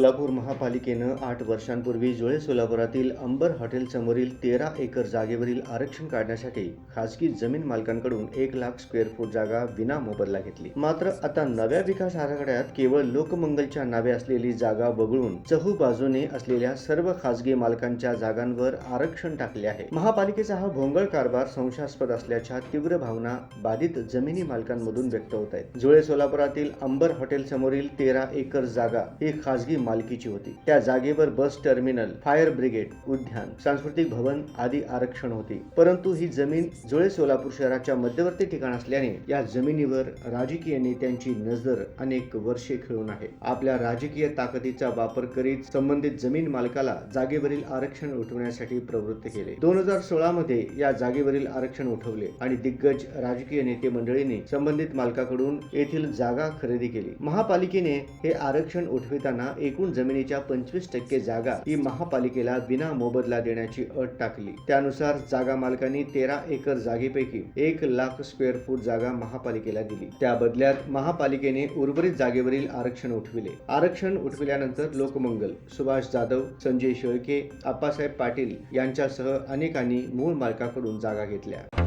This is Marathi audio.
सोलापूर महापालिकेनं आठ वर्षांपूर्वी जुळे सोलापुरातील अंबर हॉटेलसमोरील तेरा एकर जागेवरील आरक्षण काढण्यासाठी खासगी जमीन मालकांकडून एक लाख स्क्वेअर फूट जागा विना मोबदला घेतली. मात्र आता नव्या विकास आराखड्यात केवळ लोकमंगलच्या नावे असलेली जागा वगळून चहू बाजूने असलेल्या सर्व खासगी मालकांच्या जागांवर आरक्षण टाकले आहे. महापालिकेचा हा भोंगळ कारभार संशयास्पद असल्याच्या तीव्र भावना बाधित जमिनी मालकांमधून व्यक्त होत आहेत. जुळे सोलापुरातील अंबर हॉटेलसमोरील तेरा एकर जागा ही खासगी मालकीची होती. त्या जागेवर बस टर्मिनल फायर ब्रिगेड उद्यान सांस्कृतिक भवन आदी आरक्षण होती. परंतु ही जमीन जुळे सोलापूर शहराच्या मध्यवर्ती ठिकाण असल्याने या जमिनीवर राजकीय नेत्यांची नजर अनेक वर्षे खेळून आहे. आपल्या राजकीय ताकदीचा वापर करीत संबंधित जमीन मालकाला जागेवरील आरक्षण उठवण्यासाठी प्रवृत्त केले. दोन हजार सोळा मध्ये या जागेवरील आरक्षण उठवले आणि दिग्गज राजकीय नेते मंडळीने संबंधित मालकाकडून येथील जागा खरेदी केली. महापालिकेने हे आरक्षण उठविताना एकूण जमिनीच्या पंचवीस टक्के जागा ही महापालिकेला विना मोबदला देण्याची अट टाकली. त्यानुसार जागा मालकांनी तेरा एकर जागेपैकी एक लाख स्क्वेअर फूट जागा महापालिकेला दिली. त्या बदल्यात महापालिकेने उर्वरित जागेवरील आरक्षण उठविले. आरक्षण उठविल्यानंतर लोकमंगल सुभाष जाधव संजय शेळके आप्पासाहेब पाटील यांच्यासह अनेकांनी मूळ मालकाकडून जागा घेतल्या.